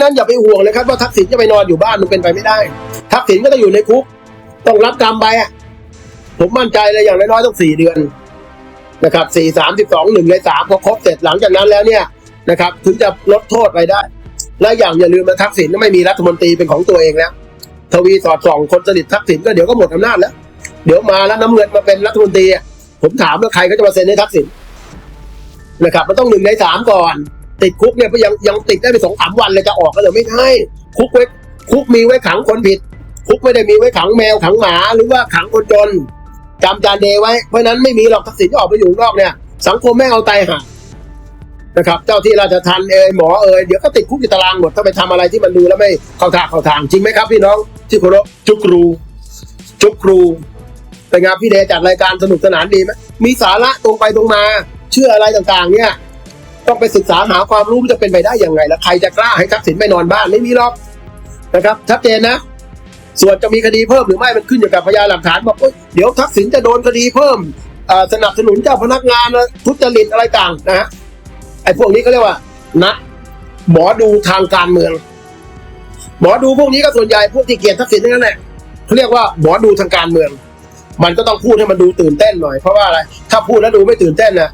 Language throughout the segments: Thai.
ะนั้นอย่าไปห่วงเลยครับว่าทักษิณจะไปนอนอยู่บ้านมันเป็นไปไม่ได้ ทักษิณก็ต้องอยู่ในคุก ต้องรับกรรมไปอะผมมั่นใจเลยอย่างน้อยๆต้องสี่เดือนนะครับสี่สามสิบสองหนึ่งในสามพอครบเสร็จหลังจากนั้นแล้วเนี่ยนะครับถึงจะลดโทษไปได้ และอย่างอย่าลืมนะทักษิณไม่มีรัฐมนตรีเป็นของตัวเองแล้วทวีสอดส่องคนสนิททักษิณก็เดี๋ยวก็หมดอำนาจแล้ว เดี๋ยวมาแล้วน้ำเงินมาเป็นรัฐมนตรีผมถามว่าใครก็จะมาเซ็นให้ทักษิณนะครับ มันต้องหนึ่งในสามก่อน ติดคุกเนี่ยยังยังติดได้ไปสองสามวันเลยจะออกก็เลยไม่ได้คุกไว้คุกมีไว้ขังคนผิด คุกไม่ได้มีไว้ขังแมวขังหมาหรือว่าขังคนจนจำจานเดไว้เพราะนั้นไม่มีหรอกทักษิณออกไปอยู่นอกเนี่ย สังคมไม่เอาตายห่านะครับ เจ้าที่ราชทัณฑ์เอ่ยหมอเอ่ยเดี๋ยวก็ติดคุกอยู่ตารางหมดถ้าไปทำอะไรที่มันดูแล้วไม่เข้าทางเข้าทางจริงไหมครับพี่น้องที่เคารพจุกรู จุกครูเป็นงานพี่เดชจัดรายการสนุกสนานดีไหมมีสาระตรงไปตรงมา เชื่ออะไรต่างๆ เนี่ย ต้องไปศึกษาหาความรู้จะเป็นไปได้อยังไงแล้วใครจะกล้าให้ทักษิณไปนอนบ้านไม่มีหรอกนะครับชัดเจนนะ ส่วนจะมีคดีเพิ่มหรือไม่มันขึ้นอยู่กับพยานหลักฐานบอกเดี๋ยวทักษิณจะโดนคดีเพิ่มสนับสนุนเจ้าพนักงานทุจริตอะไรต่างนะฮะไอ้พวกนี้เขาเรียกว่านักหมอดูทางการเมือง หมอดูพวกนี้ก็ส่วนใหญ่พวกที่เกลียดทักษิณนั้นแหละเขาเรียกว่าหมอดูทางการเมือง มันก็ต้องพูดให้มันดูตื่นเต้นหน่อยเพราะว่าอะไรถ้าพูดแล้วดูไม่ตื่นเต้นนะ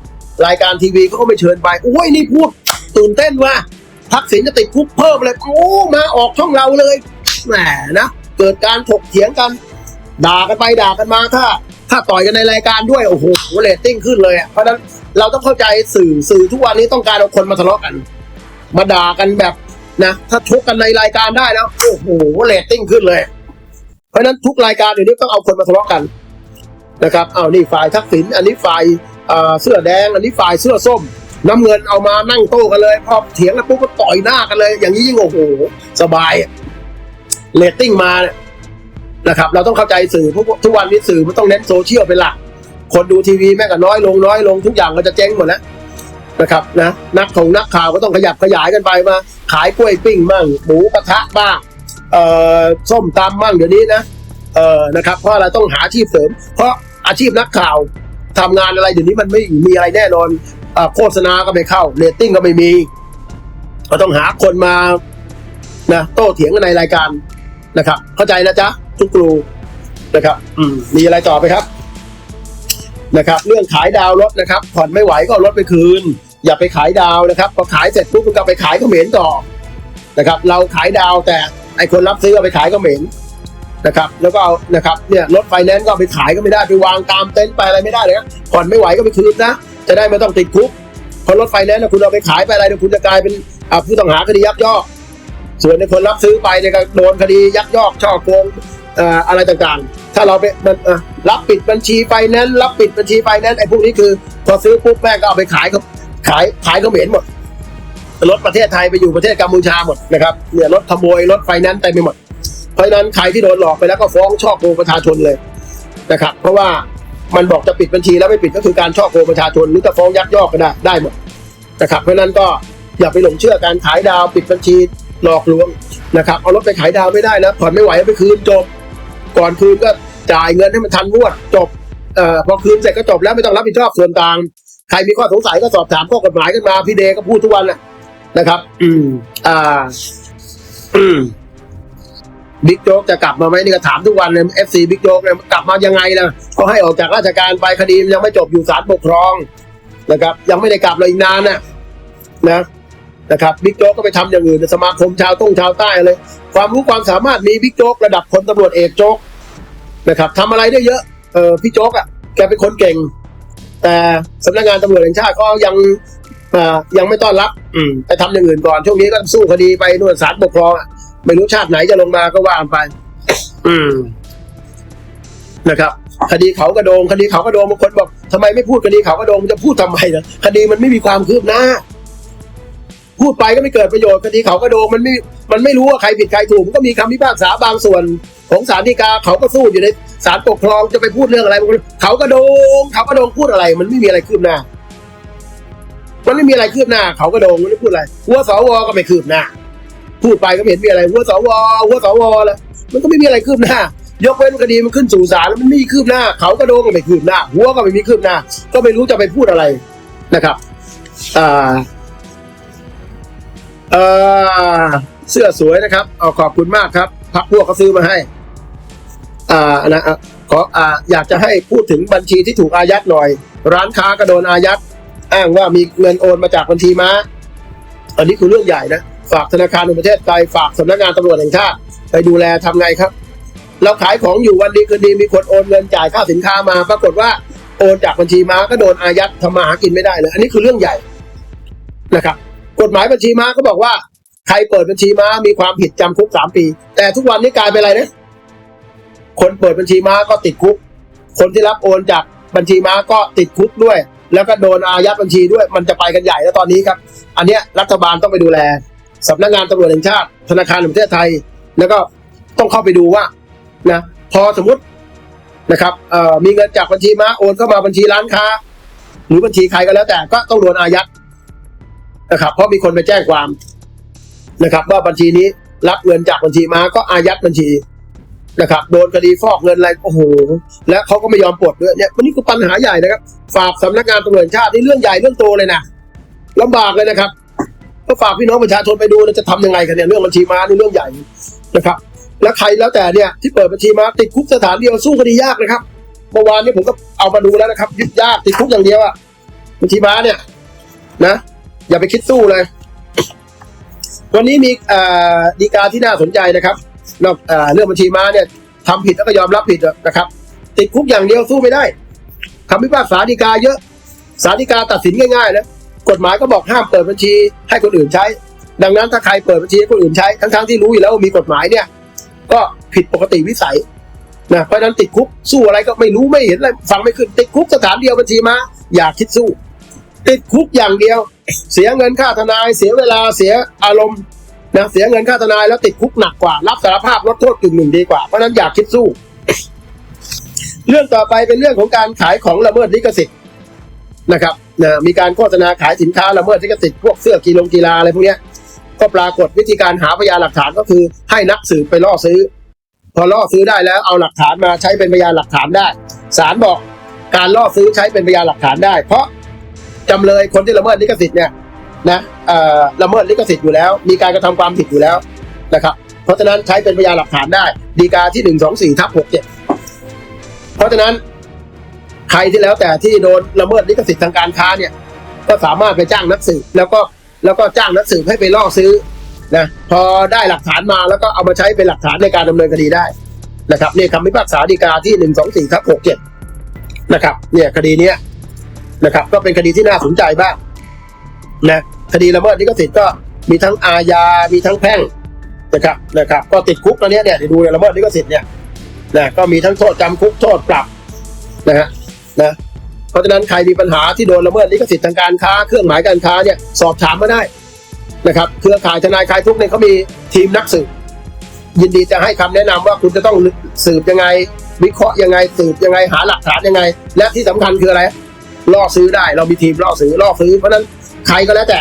รายการทีวีเขาก็ไม่เชิญไปโอ้ยนี่พูดตื่นเต้นว่าทักษิณจะติดคุกเพิ่มเลยโอ้มาออกช่องเราเลยแหมนะเกิดการถกเถียงกัน ด่ากันไปด่ากันมาถ้า ถ้าต่อยกันในรายการด้วยโอ้โหเรตติ้งขึ้นเลยอะเพราะนั้นเราต้องเข้าใจสื่อสื่อทุกวันนี้ต้องการเอาคนมาทะเลาะกัน มาด่ากันแบบนะถ้าชกกันในรายการได้แล้วโอ้โหเรตติ้งขึ้นเลย เพราะฉะนั้นทุกรายการเดี๋ยวนี้ต้องเอาคนมาทะเลาะกันนะครับเอานี่ฝ่ายทักษิณอันนี้ฝ่าย เสื้อแดงอันนี้ฝ่ายเสื้อส้ม น้ำเงินเอามานั่งโต้กันเลยพอเถียงกันปุ๊บก็ต่อยหน้ากันเลย อย่างนี้ยิ่งโอ้โหสบายเรตติ้งมาเนี่ยนะครับ เราต้องเข้าใจสื่อทุกทุกวันนี้สื่อมันต้องเน้นโซเชียลเป็นหลักคนดูทีวีแม่งก็น้อยลงน้อยลงทุกอย่างก็จะเจ๊งหมดแล้วนะครับนะนักของนักข่าวก็ต้องขยับขยายกันไปมา ขายกล้วยปิ้งบ้างหมูกระทะบ้างเอ่อส้มตำบ้างเดี๋ยวนี้นะเออนะครับเพราะอะไรต้องหาอาชีพเสริม เพราะอาชีพนักข่าว ทำงานอะไรเดี๋ยวนี้มันไม่มีอะไรแน่นอนอ่าโฆษณาก็ไม่เข้าเรตติ้งก็ไม่มีก็ต้องหาคนมานะโต้เถียงกันในรายการนะครับ เข้าใจนะจ๊ะทุกครูนะครับ อืมมีอะไรต่อไปครับ นะครับ เรื่องขายดาวรถนะครับ ผ่อนไม่ไหวก็เอารถไปคืน อย่าไปขายดาวนะครับพอขายเสร็จปุ๊บมันก็ไปขายเขมรต่อนะครับ เราขายดาวแต่ไอคนรับซื้อเอาไปขายเขมร นะครับแล้วก็เอานะครับเนี่ยรถไฟแนนซ์ก็ไปขายก็ไม่ได้ไปวางตามเต็นท์ไปอะไรไม่ได้เลยนะผ่อนไม่ไหวก็ไปคืนนะจะได้ไม่ต้องติดคุกเพราะรถไฟแนนซ์คุณเอาไปขายไปอะไรเดี๋ยวคุณจะกลายเป็นผู้ต้องหาคดียักยอก ส่วนในคนรับซื้อไปเนี่ยก็โดนคดียักยอกช่อโกงอะไรต่างๆ ถ้าเราไปมันรับปิดบัญชีไฟแนนซ์รับปิดบัญชีไฟแนนซ์ไอ้พวกนี้คือพอซื้อปุ๊บแม่ก็เอาไปขายเขาขายขายเขาเหม็นหมดรถประเทศไทยไปอยู่ประเทศกัมพูชาหมดนะครับเนี่ยรถขโมยรถไฟแนนซ์เต็มไปหมด เพราะนั้นใครที่โดนหลอกไปแล้วก็ฟ้องช่อโกงประชาชนเลยนะครับ เพราะว่ามันบอกจะปิดบัญชีแล้วไม่ปิดก็คือการช่อโกงประชาชนหรือจะฟ้องยักยอกก็ได้ได้หมดนะครับ เพราะนั้นก็อย่าไปหลงเชื่อการขายดาวปิดบัญชีหลอกลวงนะครับเอารถไปขายดาวไม่ได้นะผ่อนไม่ไหวไปคืนจบ ก่อนคืนก็จ่ายเงินให้มันทันงวดจบเอ่อพอคืนเสร็จก็จบแล้วไม่ต้องรับผิดชอบส่วนต่างใครมีข้อสงสัยก็สอบถามข้อกฎหมายกันมาพี่เดก็พูดทุกวันแหละนะครับ อืม อ่า อืม บิ๊กโจ๊กจะกลับมาไหมนี่ก็ถามทุกวันเลยเอฟซีบิ๊กโจ๊กเนี่ยกลับมายังไงนะก็ให้ออกจากราชการไปคดียังไม่จบอยู่ศาลปกครองนะครับ ยังไม่ได้กลับเลยอีกนานนะนะนะครับบิ๊กโจ๊กก็ไปทำอย่างอื่นสมาคมชาวต้งชาวใต้เลย ความรู้ความสามารถมีบิ๊กโจ๊กระดับพลตำรวจเอกโจ๊กนะครับทำอะไรได้เยอะเออพี่โจ๊กอะแกเป็นคนเก่ง แต่สำนักงานตำรวจแห่งชาติก็ยังอ่ายังไม่ต้อนรับ อืมไปทำอย่างอื่นก่อนช่วงนี้ก็สู้คดีไปนู่นศาลปกครองอะ ไม่รู้ชาติไหนจะลงมาก็ว่าไป อืมนะครับ คดีเขากระโดง คดีเขากระโดงบางคนบอกทำไมไม่พูดคดีเขากระโดงจะพูดทำไมนะคดีมันไม่มีความคืบหน้า พูดไปก็ไม่เกิดประโยชน์คดีเขากระโดงมันไม่ มันไม่รู้ว่าใครผิดใครถูกมันก็มีคำพิพากษาบางส่วน ของศาลฎีกาเขาก็สู้อยู่ในศาลปกครองจะไปพูดเรื่องอะไรบางคนเขากระโดง เขากระโดงพูดอะไร มันไม่มีอะไรคืบหน้า มันไม่มีอะไรคืบหน้า เขากระโดงมันไม่พูดอะไรหัวสวก็ไม่คืบหน้า พูดไปก็ไม่เห็นมีอะไรหัวสวหัวสวแล้วมันก็ไม่มีอะไรคืบหน้ายกเว้นคดีมันขึ้นสู่ศาลแล้วมันไม่มีคืบหน้า เขากระโดงก็ไม่คืบหน้า หัวก็ไม่มีคืบหน้า ก็ไม่รู้จะไปพูดอะไรนะครับอ่าเออเสื้อสวยนะครับเอาขอบคุณมากครับพักพวกเขาซื้อมาให้อ่านะอะขออ่าอยากจะให้พูดถึงบัญชีที่ถูกอายัดหน่อย ร้านค้าก็โดนอายัด อ้างว่ามีเงินโอนมาจากบัญชีม้า อันนี้คือเรื่องใหญ่นะ ฝากธนาคารแห่งประเทศไทยฝากสำนักงานตำรวจแห่งชาติไปดูแลทำไงครับ เราขายของอยู่วันดีคืนดีมีคนโอนเงินจ่ายค่าสินค้ามา ปรากฏว่าโอนจากบัญชีม้าก็โดนอายัดทำมาหากินไม่ได้เลย อันนี้คือเรื่องใหญ่นะครับ กฎหมายบัญชีม้าก็บอกว่า ใครเปิดบัญชีม้ามีความผิดจำคุกสามปี แต่ทุกวันนี้กลายเป็นอะไรนะคนเปิดบัญชีม้าก็ติดคุก คนที่รับโอนจากบัญชีม้าก็ติดคุกด้วย แล้วก็โดนอายัดบัญชีด้วย มันจะไปกันใหญ่แล้วตอนนี้ครับ อันเนี้ยรัฐบาลต้องไปดูแล สำนักงานตำรวจแห่งชาติ ธนาคารแห่งประเทศไทย แล้วก็ต้องเข้าไปดูว่านะพอสมมตินะครับมีเงินจากบัญชีม้าโอนเข้ามาบัญชีร้านค้า หรือบัญชีใครก็แล้วแต่ก็ต้องโดนอายัดนะครับ เพราะมีคนไปแจ้งความนะครับ ว่าบัญชีนี้รับเงินจากบัญชีม้าก็อายัดบัญชีนะครับ โดนคดีฟอกเงินอะไรโอ้โหและเขาก็ไม่ยอมปลดด้วยเนี่ยวันนี้คือปัญหาใหญ่นะครับ ฝากสำนักงานตำรวจชาตินี่เรื่องใหญ่เรื่องโตเลยนะลำบากเลยนะครับ ก็ฝากพี่น้องประชาชนไปดูนะจะทำยังไงกันเนี่ยเรื่องบัญชีม้านี่เรื่องใหญ่นะครับ แล้วใครแล้วแต่เนี่ยที่เปิดบัญชีม้าติดคุกสถานเดียวสู้คดียากนะครับเมื่อวานนี้ผมก็เอามาดูแล้วนะครับยึดยากติดคุกอย่างเดียวอะบัญชีม้าเนี่ยนะ อย่าไปคิดสู้เลย วันนี้มีอ่อดีกาที่น่าสนใจนะครับนอกเอ่อเรื่องบัญชีม้าเนี่ยทำผิดแล้วก็ยอมรับผิดนะครับ ติดคุกอย่างเดียวสู้ไม่ได้คำพิพากษาดีกาเยอะศาลฎีกาตัดสินง่ายๆนะ กฎหมายก็บอกห้ามเปิดบัญชีให้คนอื่นใช้ ดังนั้นถ้าใครเปิดบัญชีให้คนอื่นใช้ทั้งๆที่รู้อยู่แล้วว่ามีกฎหมายเนี่ย ก็ผิดปกติวิสัยนะเพราะนั้นติดคุกสู้อะไรก็ไม่รู้ไม่เห็นอะไรฟังไม่ขึ้นติดคุกสถานเดียวบัญชีมาอย่าคิดสู้ ติดคุกอย่างเดียว เสียเงินค่าทนาย เสียเวลาเสียอารมณ์นะเสียเงินค่าทนายแล้วติดคุกหนักกว่า รับสารภาพลดโทษกึ่งหนึ่งดีกว่าเพราะฉะนั้นอย่าคิดสู้ เรื่องต่อไปเป็นเรื่องของการขายของละเมิดลิขสิทธิ์นะครับ นะมีการโฆษณาขายสินค้าละเมิดลิขสิทธิ์พวกเสื้อกีฬากีฬาอะไรพวกเนี้ยก็ปรากฏวิธีการหาพยานหลักฐานก็คือให้นักสืบไปล่อซื้อ พอล่อซื้อได้แล้วเอาหลักฐานมาใช้เป็นพยานหลักฐานได้ศาลบอกการล่อซื้อใช้เป็นพยานหลักฐานได้ เพราะจำเลยคนที่ละเมิดลิขสิทธิ์เนี่ยนะละเมิดลิขสิทธิ์อยู่แล้ว มีการกระทำความผิดอยู่แล้วนะครับ เพราะฉะนั้นใช้เป็นพยานหลักฐานได้ ดีกาที่หนึ่งสองสี่ทับหกเจ็ดเพราะฉะนั้น ใครที่แล้วแต่ที่โดนละเมิดลิขสิทธิ์ทางการค้าเนี่ย ก็สามารถไปจ้างนักสืบแล้วก็แล้วก็จ้างนักสืบให้ไปล่อซื้อนะพอได้หลักฐานมาแล้วก็เอามาใช้เป็นหลักฐานในการดำเนินคดีได้นะครับนี่คำพิพากษาฎีกาที่หนึ่งสองสี่ทับหกเจ็ดนะครับ เนี่ยคดีเนี้ยนะครับ ก็เป็นคดีที่น่าสนใจบ้างนะคดีละเมิดลิขสิทธิ์ก็มีทั้งอาญา มีทั้งแพ่งนะครับนะครับ ก็ติดคุกตอนนี้เนี่ยเดี๋ยวดูเนี่ยละเมิดลิขสิทธิ์เนี่ยนะก็มีทั้งโทษจำคุกโทษปรับนะฮะ นะเพราะฉะนั้นใครมีปัญหาที่โดนละเมิดลิขสิทธิ์ทางการค้าเครื่องหมายการค้าเนี่ยสอบถามมาได้นะครับเครือข่ายทนายคลายทุกเนี่ยเขามีทีมนักสืบยินดีจะให้คำแนะนำว่าคุณจะต้องสืบยังไง วิเคราะห์ยังไงสืบยังไงหาหลักฐานยังไง และที่สำคัญคืออะไรล่อซื้อได้เรามีทีมล่อซื้อล่อซื้อเพราะนั้นใครก็แล้วแต่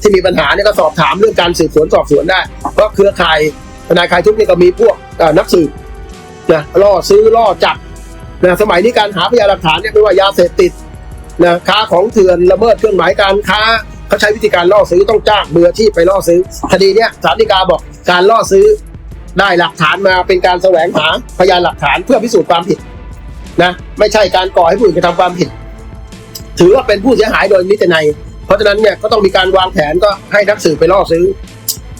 ที่มีปัญหาเนี่ยก็สอบถามเรื่องการสืบสวนสอบสวนได้ เพราะเครือข่ายทนายคลายทุกเนี่ยก็มีพวกนักสืบนะล่อซื้อล่อจับ นะสมัยนี้การหาพยานหลักฐานเนี่ยไม่ว่ายาเสพติดนะค้าของเถื่อนละเมิดเครื่องหมายการค้าเขาใช้วิธีการล่อซื้อต้องจ้างเบือที่ไปล่อซื้อคดีเนี้ยศาลฎีกาบอกการล่อซื้อได้หลักฐานมาเป็นการแสวงหาพยานหลักฐานเพื่อพิสูจน์ความผิดนะไม่ใช่การก่อให้ผู้อื่นกระทำความผิด ถือว่าเป็นผู้เสียหายโดยนิตินัยเพราะฉะนั้นเนี่ยก็ต้องมีการวางแผนก็ให้นักสืบไปล่อซื้อ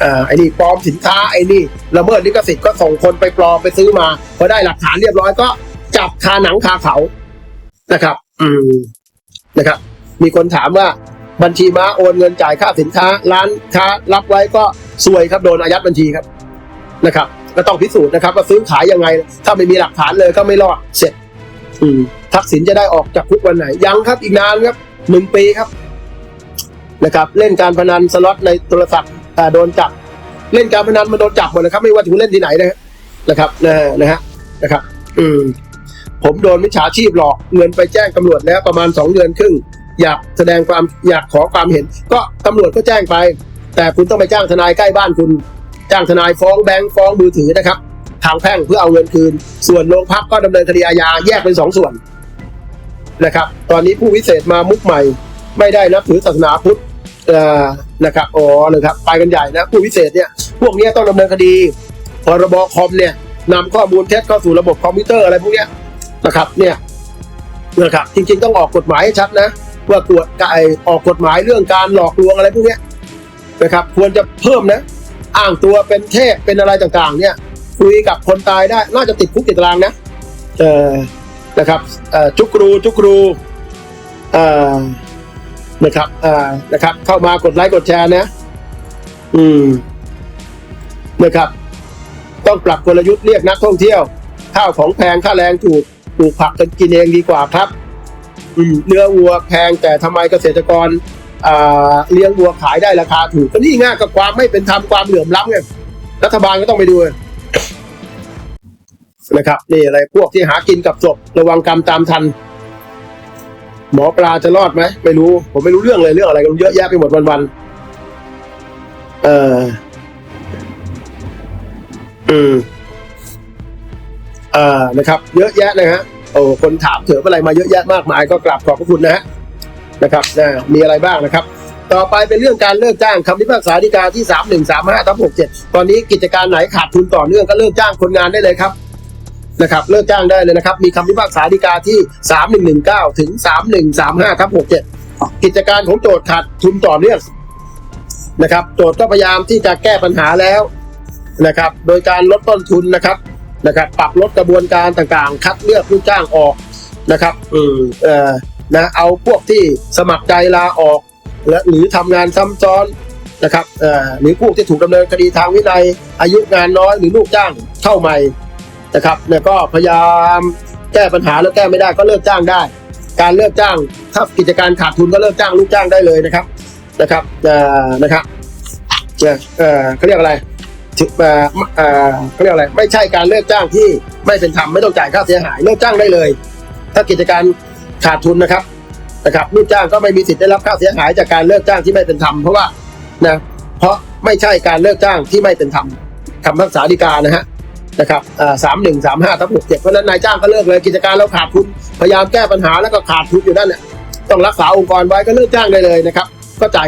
อ่าไอ้นี่ปลอมสินค้าไอ้นี่ละเมิดลิขสิทธิ์ก็ส่งคนไปปลอมไปซื้อมาพอได้หลักฐานเรียบร้อยก็ จับคาหนังคาเขานะครับ อืมนะครับ มีคนถามว่าบัญชีม้าโอนเงินจ่ายค่าสินค้า ร้านค้ารับไว้ก็ซวยครับโดนอายัดบัญชีครับนะครับ ก็ต้องพิสูจน์นะครับว่าซื้อขายยังไง ถ้าไม่มีหลักฐานเลยก็ไม่รอดเสร็จ อืมทักษิณจะได้ออกจากคุกวันไหน ยังครับอีกนานครับหนึ่งปีครับ นะครับ เล่นการพนันสล็อตในโทรศัพท์แต่โดนจับ เล่นการพนันมันโดนจับหมดนะครับ ไม่ว่าจะคุณเล่นที่ไหนนะฮะนะครับนะนะฮะนะครับ อืม ผมโดนมิจฉาชีพหลอกเงินไปแจ้งตำรวจแล้วประมาณสองเดือนครึ่ง อยากแสดงความอยากขอความเห็น ก็ตำรวจก็แจ้งไป แต่คุณต้องไปจ้างทนายใกล้บ้านคุณ จ้างทนายฟ้องแบงค์ฟ้องมือถือนะครับ ทางแพ่งเพื่อเอาเงินคืน ส่วนโรงพักก็ดำเนินคดีอาญาแยกเป็นสองส่วนนะครับ ตอนนี้ผู้วิเศษมามุกใหม่ ไม่ได้นับถือศาสนาพุทธอ่อนะครับอ๋อเลยครับไปกันใหญ่นะผู้พิเศษเนี่ยพวกนี้ต้องดำเนินคดีพรบคอมเนี่ยนำข้อมูลเท็จเข้าสู่ระบบคอมพิวเตอร์อะไรพวกเนี้ย นะครับเนี่ยนะครับจริงๆต้องออกกฎหมายให้ชัดนะ ว่ากวดไอออกกฎหมายเรื่องการหลอกลวงอะไรพวกนี้นะครับควรจะเพิ่มนะ อ้างตัวเป็นเทพเป็นอะไรต่างๆ เนี่ยคุยกับคนตายได้น่าจะติดคุกติดตารางนะเออนะครับเอ่อจุกรูจุกรูเอ่อนะครับเอ่อนะครับเข้ามากดไลค์กดแชร์นะอืมนะครับ ต้องปรับกลยุทธ์เรียกนักท่องเที่ยว ข้าวของแพงค่าแรงถูก ปลูกผักกันกินเองดีกว่าครับอืเนื้อวัวแพงแต่ทำไมเกษตรกรเลี้ยงวัวขายได้ราคาถูกก็นี่ง่ายกับความไม่เป็นธรรมความเหลื่อมล้ำไงรัฐบาลก็ต้องไปดูนะครับนี่อะไรพวกที่หากินกับศพระวังกรรมตามทัน หมอปลาจะรอดไหมไม่รู้ ผมไม่รู้เรื่องเลยเรื่องอะไรกันเยอะแยะไปหมดวันๆเอออืม อ่านะครับ เยอะแยะนะฮะโอ้คนถามเถอะอะไรมาเยอะแยะมากมายก็กราบขอบพระคุณนะฮะนะครับนะมีอะไรบ้างนะครับ ต่อไปเป็นเรื่องการเลิกจ้างคำพิพากษาฎีกาที่สามหนึ่งสามห้าทับหกเจ็ดตอนนี้กิจการไหนขาดทุนต่อเนื่องก็เลิกจ้างคนงานได้เลยครับนะครับเลิกจ้างได้เลยนะครับ มีคำพิพากษาฎีกาที่ 3119 ถึง 3135ทับ67 กิจการของโจทย์ขาดทุนต่อเนื่องนะครับ โจทย์ก็พยายามที่จะแก้ปัญหาแล้วนะครับ โดยการลดต้นทุนนะครับ นะครับ ปรับลดกระบวนการต่างๆ คัดเลือกลูกจ้างออกนะครับอืมเอ่อนะเอาพวกที่สมัครใจลาออก และหรือทำงานซ้ำซ้อนนะครับเอ่อหรือผู้ที่ถูกดำเนินคดีทางวินัย อายุงานน้อยหรือลูกจ้างเข้าใหม่นะครับเนี่ยก็พยายามแก้ปัญหาแล้วแก้ไม่ได้ก็เลิกจ้างได้ การเลิกจ้างถ้ากิจการขาดทุนก็เลิกจ้างลูกจ้างได้เลยนะครับนะครับเอ่อนะครับเนี่ยเอ่อเขาเรียกอะไร ถึงเอ่อเอ่อเขาเรียกอะไร ไม่ใช่การเลิกจ้างที่ไม่เป็นธรรมไม่ต้องจ่ายค่าเสียหายเลิกจ้างได้เลย ถ้ากิจการขาดทุนนะครับนะครับลูกจ้างก็ไม่มีสิทธิ์ได้รับค่าเสียหายจากการเลิกจ้างที่ไม่เป็นธรรมเพราะว่านะเพราะไม่ใช่การเลิกจ้างที่ไม่เป็นธรรมคำพิพากษาฎีกานะฮะนะครับสามหนึ่งสามห้าทับหกเจ็ดเพราะนั้นนายจ้างก็เลิกเลยกิจการเราขาดทุนพยายามแก้ปัญหาแล้วก็ขาดทุนอยู่นั่นเนี่ยต้องรักษาองค์กรไว้ก็เลิกจ้างได้เลยนะครับก็จ่าย